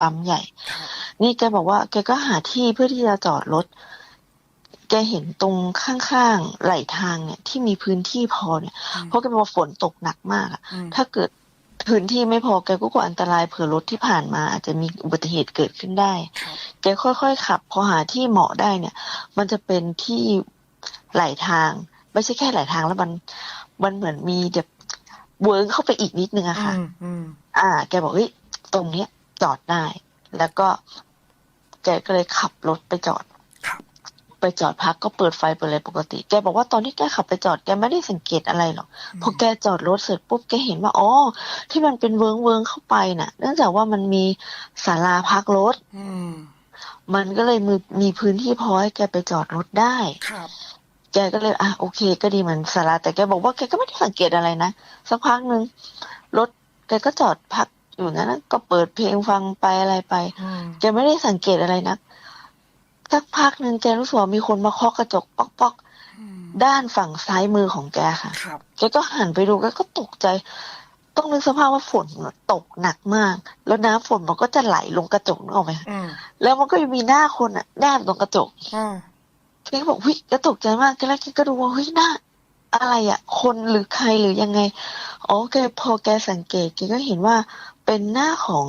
ปั๊มใหญ่ครับนี่แกบอกว่า แกก็หาที่เพื่อที่จะจอดรถ แกเห็นตรงข้างๆไหลทางเนี่ย ที่มีพื้นที่พอเนี่ยอืมเพราะแกบอกว่าฝนตกหนักมากอะอืมถ้าเกิดพื้นที่ไม่พอแกก็กลัวอันตรายเผื่อรถที่ผ่านมา อาจจะมีอุบัติเหตุเกิดขึ้นได้ครับแกค่อยๆขับ พอหาที่เหมาะได้เนี่ย มันจะเป็นที่ไหลทาง ไม่ใช่แค่ไหลทางแล้วมัน มันเหมือนมีแบบเวิร์กเข้าไปอีกนิดนึงอะค่ะอืมอืมอ่า แกบอกเฮ้ยตรงเนี้ย จอดได้ แล้วก็แกก็เลยขับรถไปจอดครับไปจอดพักก็เปิดไฟเปิดอะไรปกติ แกบอกว่าตอนที่แกขับไปจอดแกไม่ได้สังเกตอะไรหรอกพอแกจอดรถเสร็จปุ๊บแกเห็นว่าอ๋อที่มันเป็นเวิงเวิงๆเข้าไปน่ะ เนื่องจากว่ามันมีศาลาพักรถอืมมันก็เลยมีมีพื้นที่พอให้แกไปจอดรถได้ครับแกก็เลยอะโอเค ก็ดีเหมือนศาลาแต่แกบอกว่าแกก็ไม่ได้สังเกตอะไรนะสักพักหนึ่งรถแกก็จอดพัก อยู่นั้นนะก็เปิดเพลงฟังไปอะไรไปอืมแกไม่ได้สังเกตอะไรนะสักพักหนึ่งแกรู้สึกว่ามีคนมาเคาะกระจกป๊อกป๊อกอืมๆด้านฝั่งซ้ายมือของแกค่ะครับแกก็หันไปดูแกก็ตกใจ ต้องนึกสภาพว่าฝนตกหนักมาก แล้วน้ำฝนมันก็จะไหลลงกระจกนึกออกไหมคะอืมแล้วมันก็ยังมีหน้าคนอะแนบตรงกระจกอืมแกก็บอกเฮ้ยแกตกใจมากแกแล้วแกก็ดูว่าเฮ้ยหน้าอะไรอะคนหรือใครหรือยังไงอ๋อแกพอแกสังเกตแกก็เห็นว่า เป็นหน้าของ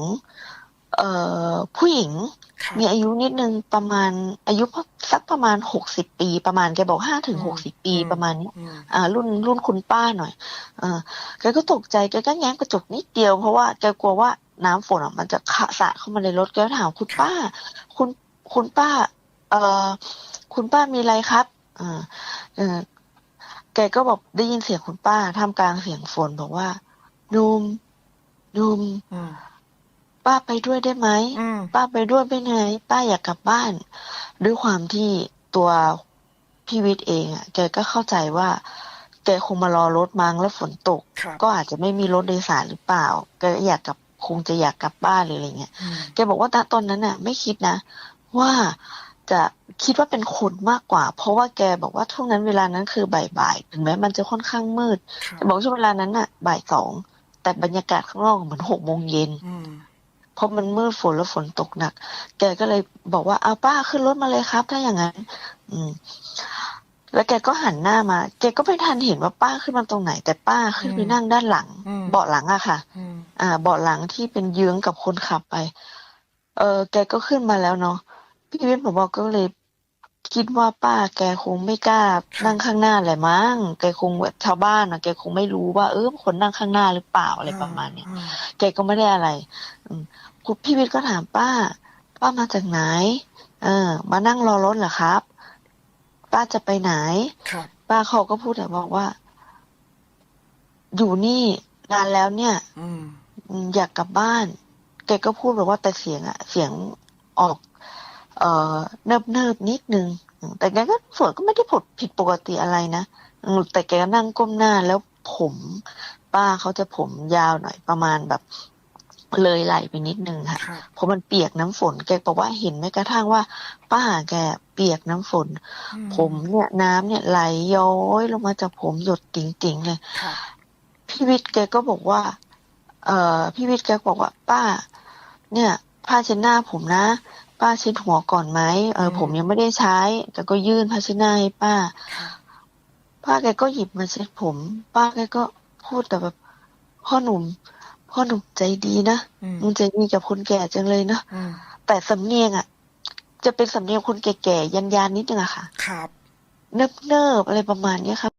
เอ่อผู้หญิงครับมีอายุนิดนึงประมาณอายุสักประมาณหกสิบปีประมาณแกบอกห้าถึงหกสิบปีประมาณนี้อืมอ่า รุ่นรุ่นคุณป้าหน่อยเออแกก็ตกใจแกก็แง้มกระจกนิดเดียวเพราะว่าแกกลัวว่าน้ำฝนอะมันจะขะสาดเข้ามาในรถแกก็ถามคุณป้า คุณคุณป้า เอ่อคุณป้ามีอะไรครับอ่าเออแกก็บอกได้ยินเสียงคุณป้าท่ามกลางเสียงฝนบอกว่านุม นุมอืมป้าไปด้วยได้ไหมอืมป้าไปด้วยไปไหนป้าอยากกลับบ้าน ด้วยความที่ตัวพี่วิทย์เองอะแกก็เข้าใจว่าแกคงมารอรถมั้งแล้วฝนตกครับก็อาจจะไม่มีรถโดยสารหรือเปล่าแกอยากกลับคงจะอยากกลับบ้านหรืออะไรเงี้ยอืมแกบอกว่าณตอนนั้นน่ะ ไม่คิดนะ ว่าจะคิดว่าเป็นคนมากกว่า เพราะว่าแกบอกว่าช่วงนั้นเวลานั้นคือบ่ายๆถึงแม้มันจะค่อนข้างมืดครับแต่บอกช่วงเวลานั้นน่ะ บ่ายสอง แต่บรรยากาศข้างนอกเหมือนหกโมงเย็นอืมเพราะมันมืดฝนแล้วฝนตกหนัก แกก็เลยบอกว่าเอาป้าขึ้นรถมาเลยครับ ถ้าอย่างนั้น อืม แล้วแกก็หันหน้ามา แกก็ไม่ทันเห็นว่าป้าขึ้นมาตรงไหน แต่ป้าขึ้นไปนั่งด้านหลังอืมเบาะหลังอะค่ะอืมอ่า เบาะหลังที่เป็นเยื้องกับคนขับไป เออแกก็ขึ้นมาแล้วเนาะพี่วิทย์ผมบอกก็เลย คิดว่าป้าแกคงไม่กล้านั่งข้างหน้าแหละมั้งแกคงแบบชาวบ้านอะแกคงไม่รู้ว่าเออคนนั่งข้างหน้าหรือเปล่าอะไรประมาณเนี้ยอืมแกก็ไม่ได้อะไรอืมคุณพี่วิทย์ก็ถามป้า ป้ามาจากไหน เออ มานั่งรอรถเหรอครับ ป้าจะไปไหนครับป้าเขาก็พูดแต่บอกว่า อยู่นี่นานแล้วเนี่ยอืมอืมอยากกลับบ้านแกก็พูดแบบว่าแต่เสียงอะเสียงออก เอ่อเนิบเนิบๆนิดนึงอืมแต่แกก็ส่วนก็ไม่ได้ผดผิดปกติอะไรนะอืมแต่แกก็นั่งก้มหน้าแล้วผมป้าเขาจะผมยาวหน่อยประมาณแบบเลยไหลไปนิดนึงค่ะครับเพราะมันเปียกน้ำฝน แกบอกว่าเห็นแม้กระทั่งว่า ป้าแกเปียกน้ำฝนอืผมเนี่ยน้ำเนี่ยไหลย้อยลงมาจากผมหยดติ๋งๆเลยครับพี่วิทย์แกก็บอกว่า เอ่อพี่วิทย์แกบอกว่า ป้า เนี่ย ผ้าเช็ดหน้าผมนะ ป้าเช็ดหัวก่อนไหมเออผมยังไม่ได้ใช้แกก็ยื่นผ้าเช็ดหน้าให้ป้าครับป้าแกก็หยิบมาเช็ดผม ป้าแกก็พูดแต่แบบ พ่อหนุ่ม พ่อหนุ่มใจดีนะอืมมึงใจดีกับคนแก่จังเลยนะอืมแต่สำเนียงอะ จะเป็นสำเนียงคนแก่ๆยันๆนิดนึงอะค่ะ ครับ เนิบๆอะไรประมาณเนี้ยครับ